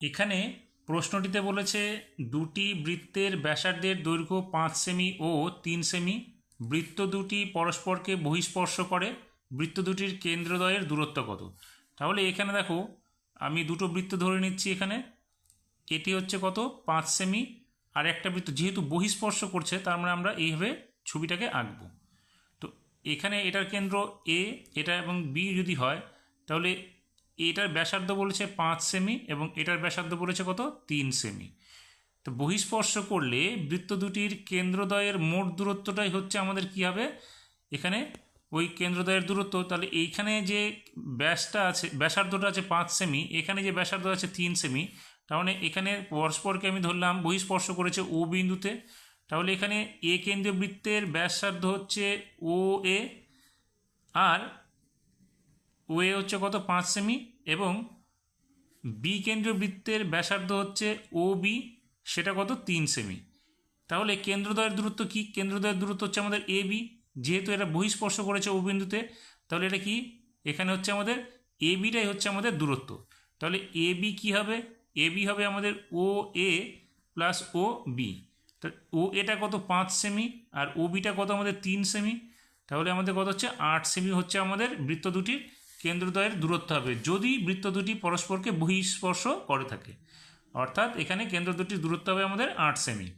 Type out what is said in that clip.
এখানে প্রশ্নটিতে বলেছে, দুটি বৃত্তের ব্যাসার্ধের দৈর্ঘ্য পাঁচ সেমি ও তিন সেমি, বৃত্ত দুটি পরস্পরকে বহিস্পর্শ করে, বৃত্ত দুটির কেন্দ্রদ্বয়ের দূরত্ব কত? তাহলে এখানে দেখো, আমি দুটো বৃত্ত ধরে নিচ্ছি এখানে, এটি হচ্ছে কত? পাঁচ সেমি, আর একটা বৃত্ত যেহেতু বহিস্পর্শ করছে, তার মানে আমরা এইভাবে ছবিটাকে আঁকবো। তো এখানে এটার কেন্দ্র এ এটা এবং বি যদি হয়, তাহলে এটার ব্যাসার্ধ বলেছে পাঁচ সেমি এবং এটার ব্যাসার্ধ বলেছে কত? তিন সেমি। তো বহিস্পর্শ করলে বৃত্ত দুটির কেন্দ্রদয়ের মোট দূরত্বটাই হচ্ছে আমাদের কি হবে? এখানে ওই কেন্দ্রদয়ের দূরত্ব, তাহলে এইখানে যে ব্যাসটা আছে, ব্যাসার্ধটা আছে পাঁচ সেমি, এখানে যে ব্যাসার্ধ আছে তিন সেমি, তার মানে এখানে পরস্পরকে আমি ধরলাম, বহিস্পর্শ করেছে ও বিন্দুতে, তাহলে এখানে এ কেন্দ্রীয় বৃত্তের ব্যাসার্ধ হচ্ছে ও এ, আর ও এ হচ্ছে কত? পাঁচ সেমি। এবং বি কেন্দ্রীয় বৃত্তের ব্যাসার্ধ হচ্ছে ও বি সেটা কত? তিন সেমি। তাহলে কেন্দ্রদ্বয়ের দূরত্ব কি? কেন্দ্রদ্বয়ের দূরত্ব হচ্ছে আমাদের এ বি। যেহেতু এটা বহিস্পর্শ করেছে ও বিন্দুতে, তাহলে এটা কি? এখানে হচ্ছে আমাদের এ বিটাই হচ্ছে আমাদের দূরত্ব। তাহলে এ বি কী হবে? এ বি হবে আমাদের ও এ প্লাস ও বি ও এটা কত? পাঁচ সেমি। আর ও বিটা কত? আমাদের তিন সেমি। তাহলে আমাদের কত হচ্ছে? আট সেমি হচ্ছে আমাদের বৃত্ত দুটির কেন্দ্রদ্বয়ের দূরত্ব হবে যদি বৃত্ত দুটি পরস্পরকে বহিস্পর্শ করে থাকে। অর্থাৎ এখানে কেন্দ্র দুটির দূরত্ব হবে আমাদের আট সেমি।